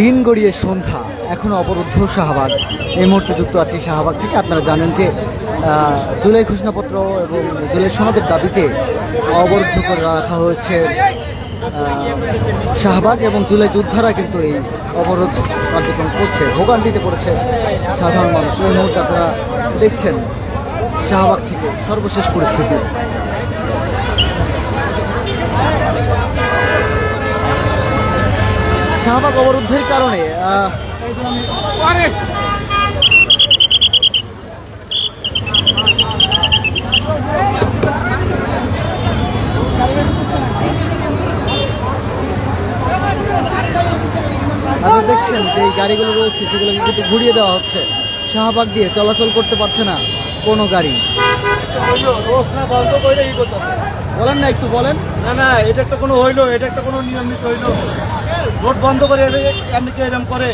দিন গড়িয়ে সন্ধ্যা। এখনও অবরুদ্ধ শাহবাগ। এই মুহূর্তে যুক্ত আছি শাহবাগ থেকে। আপনারা জানেন যে জুলাই ঘোষণাপত্র এবং জুলাই সনদের দাবিতে অবরুদ্ধ করে রাখা হয়েছে শাহবাগ এবং জুলাই যোদ্ধারা কিন্তু এই অবরোধ কার্যক্রম করছে, ভোগান্তিতে পড়েছে সাধারণ মানুষ। এই মুহূর্তে আপনারা দেখছেন শাহবাগ থেকে সর্বশেষ পরিস্থিতি। শাহবাগ অবরুদ্ধের কারণে আপনারা দেখছেন যে গাড়িগুলো রয়েছে সেগুলো কিন্তু ঘুরিয়ে দেওয়া হচ্ছে। শাহবাগ দিয়ে চলাচল করতে পারছে না কোনো গাড়ি। বলেন না একটু বলেন। না না এটা একটা কোনো হইল এটা একটা কোনো নিয়মিত হইল। রোড বন্ধ করে এমনি কে এরকম করে?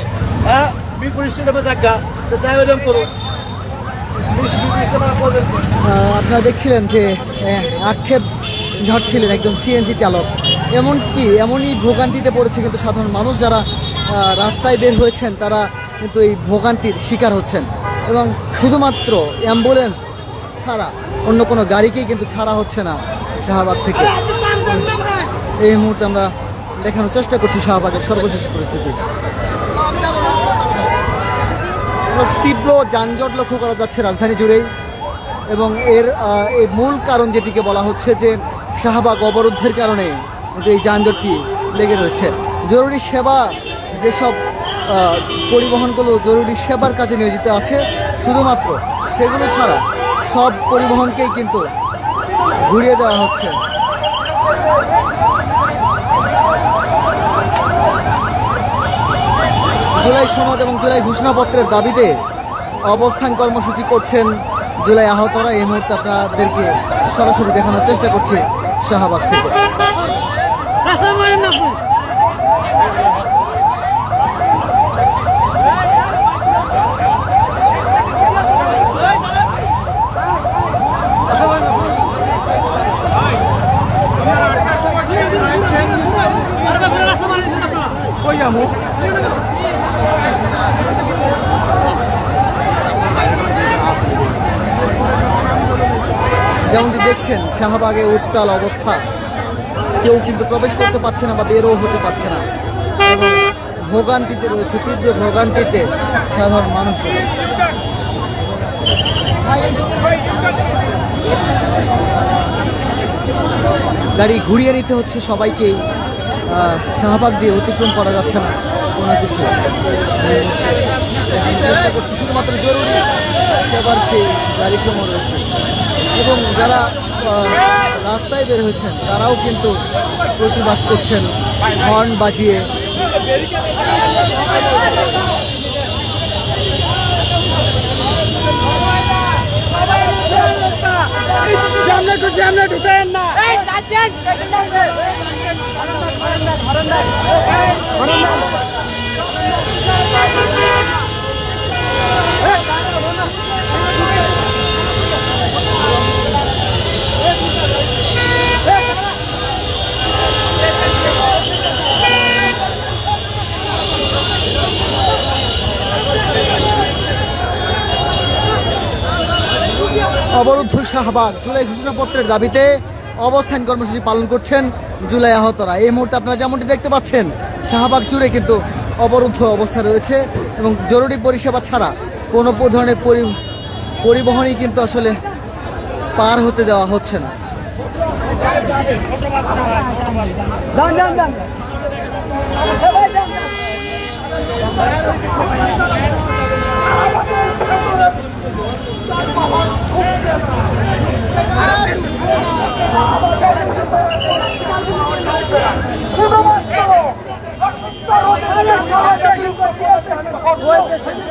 হ্যাঁ? মিরপুর স্টেডিয়ামে জায়গা তো যাই এরকম করো পুলিশ মিরপুর স্টেডিয়ামে করবেন তো। আহ, আপনারা দেখছিলেন যে আক্ষেপ ঝাড়ছিলেন একজন সিএনজি চালক। এমনকি এমনই ভোগান্তিতে পড়েছে কিন্তু সাধারণ মানুষ যারা রাস্তায় বের হয়েছেন তারা কিন্তু এই ভোগান্তির শিকার হচ্ছেন। এবং শুধুমাত্র অ্যাম্বুলেন্স ছাড়া অন্য কোনো গাড়িকেই কিন্তু ছাড়া হচ্ছে না শাহবাগ থেকে। এই মুহূর্তে আমরা দেখানোর চেষ্টা করছি শাহবাগের সর্বশেষ পরিস্থিতি। তীব্র যানজট লক্ষ্য করা যাচ্ছে রাজধানী জুড়েই এবং এর এই মূল কারণ যেটিকে বলা হচ্ছে যে শাহবাগ অবরুদ্ধের কারণে এই যানজটটি লেগে রয়েছে। জরুরি সেবা যেসব পরিবহনগুলো জরুরি সেবার কাজে নিয়োজিত আছে, শুধুমাত্র সেগুলো ছাড়া সব পরিবহনকেই কিন্তু ঘুরিয়ে দেওয়া হচ্ছে। জুলাই সমাজ এবং জুলাই ঘোষণাপত্রের দাবিতে অবস্থান কর্মসূচি করছেন জুলাই আহতরা। এই মুহূর্তে আপনাদেরকে সরাসরি দেখানোর চেষ্টা করছে শাহবাগ থেকে। যেমনটি দেখছেন, শাহবাগে উত্তাল অবস্থা। কেউ কিন্তু প্রবেশ করতে পারছে না বা বেরও হতে পারছে না। এবং ভোগান্তিতে রয়েছে, তীব্র ভোগান্তিতে সাধারণ মানুষ গাড়ি ঘুরিয়ে নিতে হচ্ছে সবাইকেই। শাহবাগ দিয়ে অতিক্রম করা যাচ্ছে না। কোনো কিছু চেষ্টা করছি শুধুমাত্র জরুরি সেবার সেই গাড়ি সমূহ রয়েছে। এবং যারা রাস্তায় বের হয়েছেন তারাও কিন্তু প্রতিবাদ করছেন হর্ন বাজিয়ে। ঢুকেন না এই যাচ্ছেন পেশেন্ট আছে অবরুদ্ধ শাহবাগ জুলাই ঘোষণাপত্রের দাবিতে অবস্থান কর্মসূচি পালন করছেন জুলাই আহতরা। এই মুহূর্তে আপনারা যেমনটি দেখতে পাচ্ছেন, শাহবাগ জুড়ে কিন্তু অবরুদ্ধ অবস্থা রয়েছে এবং জরুরি পরিষেবা ছাড়া কোনো ধরনের পরি- পরিবহনই কিন্তু আসলে পার হতে দেওয়া হচ্ছে না।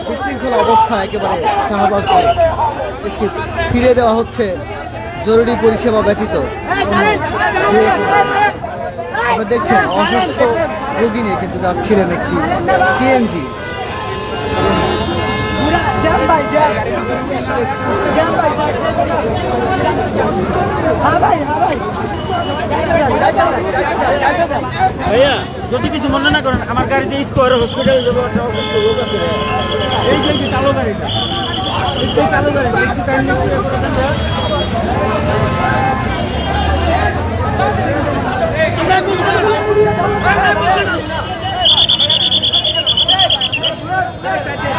বিশৃঙ্খলা অবস্থা একেবারে শাহবাগকে ফিরে দেওয়া হচ্ছে, জরুরি পরিষেবা ব্যতীত। আপনারা দেখছেন অসুস্থ রোগী নিয়ে কিন্তু যাচ্ছিলেন একটি সিএনজি। জ্যাম ভাই জ্যাম জ্যাম ভাই হ্যাঁ ভাই হ্যাঁ ভাই ভাইয়া, যদি কিছু মনে না করেন, আমার গাড়িতে স্কোয়ার হসপিটাল যাব একটা কালো গাড়িটা।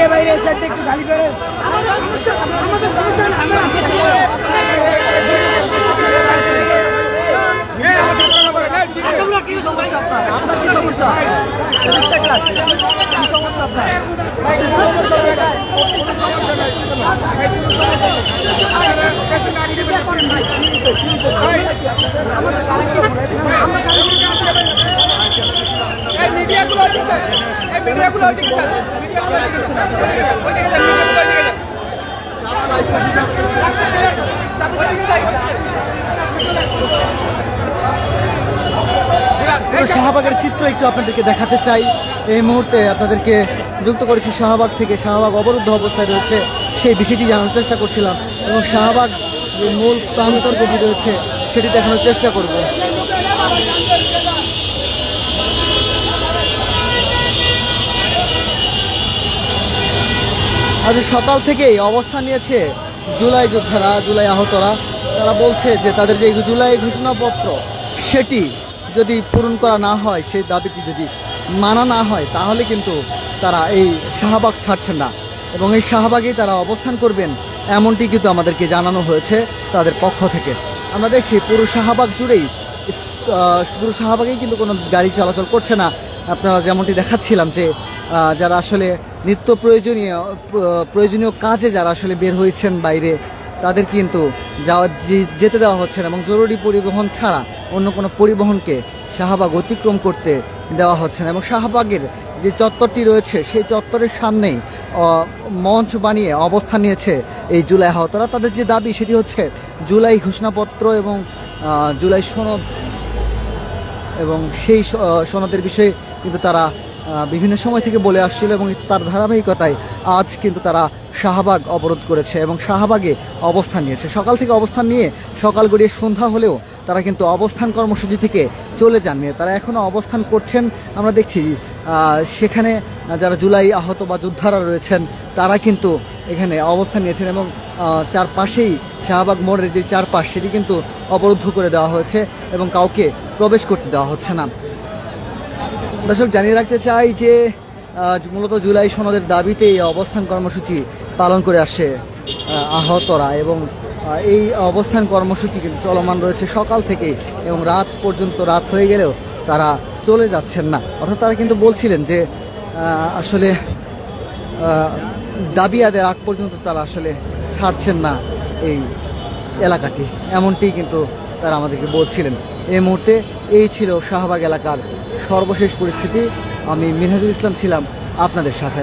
মিডিয়া বাইরে সাইডে একটু খালি করে। সমস্যা আপনার আপনার কি সমস্যা একটা কাজ কি সমস্যা আপনার ভাই, কি সমস্যা আপনার? কোনো সমস্যা নাই, কিছু না। আমাদের স্বাস্থ্য আমরা তো শাহবাগের চিত্র একটু আপনাদেরকে দেখাতে চাই। এই মুহূর্তে আপনাদেরকে যুক্ত করেছি শাহবাগ থেকে। শাহবাগ অবরুদ্ধ অবস্থায় রয়েছে। সেই বিষয়টি জানার চেষ্টা করছিলাম এবং শাহবাগ যে মূল প্রান্তর যেটি রয়েছে, সেটি দেখানোর চেষ্টা করব। আজ সকাল থেকেই অবস্থান নিয়েছে জুলাই যোদ্ধারা, জুলাই আহতরা। তারা বলছে যে তাদের যে জুলাই ঘোষণাপত্র, সেটি যদি পূরণ করা না হয়, সেই দাবিটি যদি মানা না হয়, তাহলে কিন্তু তারা এই শাহবাগ ছাড়ছেন না। এবং এই শাহবাগেই তারা অবস্থান করবেন, এমনটি কিন্তু আমাদেরকে জানানো হয়েছে তাদের পক্ষ থেকে। আমরা দেখছি পুরো শাহবাগ জুড়েই পুরো শাহবাগেই কিন্তু কোনো গাড়ি চলাচল করছে না। আপনারা যেমনটি দেখাচ্ছিলাম যে যারা আসলে নিত্য প্রয়োজনীয় প্রয়োজনীয় কাজে যারা আসলে বের হয়েছেন বাইরে, তাদের কিন্তু যাওয়া যেতে দেওয়া হচ্ছে না এবং জরুরি পরিবহন ছাড়া অন্য কোনো পরিবহনকে শাহবাগ অতিক্রম করতে দেওয়া হচ্ছে না এবং শাহবাগের যে চত্বরটি রয়েছে, সেই চত্বরের সামনেই মঞ্চ বানিয়ে অবস্থান নিয়েছে এই জুলাই আহতরা। তাদের যে দাবি, সেটি হচ্ছে জুলাই ঘোষণাপত্র এবং জুলাই সনদ এবং সেই সনদের বিষয়ে কিন্তু তারা বিভিন্ন সময় থেকে বলে আসছিল এবং তার ধারাবাহিকতায় আজ কিন্তু তারা শাহবাগ অবরোধ করেছে এবং শাহবাগে অবস্থান নিয়েছে। সকাল থেকে অবস্থান নিয়ে সকাল গড়িয়ে সন্ধ্যা হলেও তারা কিন্তু অবস্থান কর্মসূচি থেকে চলে যাননি। তারা এখনও অবস্থান করছেন। আমরা দেখছি সেখানে যারা জুলাই আহত বা যোদ্ধারা রয়েছেন, তারা কিন্তু এখানে অবস্থান নিয়েছেন এবং চারপাশেই শাহবাগ মোড়ের যে চারপাশ, সেটি কিন্তু অবরুদ্ধ করে দেওয়া হয়েছে এবং কাউকে প্রবেশ করতে দেওয়া হচ্ছে না। দর্শক, জানিয়ে রাখতে চাই যে মূলত জুলাই সনদের দাবিতে এই অবস্থান কর্মসূচি পালন করে আসছে আহতরা এবং এই অবস্থান কর্মসূচি কিন্তু চলমান রয়েছে সকাল থেকে এবং রাত পর্যন্ত রাত হয়ে গেলেও তারা চলে যাচ্ছেন না। অর্থাৎ তারা কিন্তু বলছিলেন যে আসলে দাবি আদায়ের আগ পর্যন্ত তারা আসলে ছাড়ছেন না এই এলাকাটি। এমনটি কিন্তু তারা আমাদেরকে বলছিলেন। এই মুহূর্তে এই ছিল শাহবাগ এলাকার সর্বশেষ পরিস্থিতি আমি মিনহাজুল ইসলাম ছিলাম আপনাদের সাথে।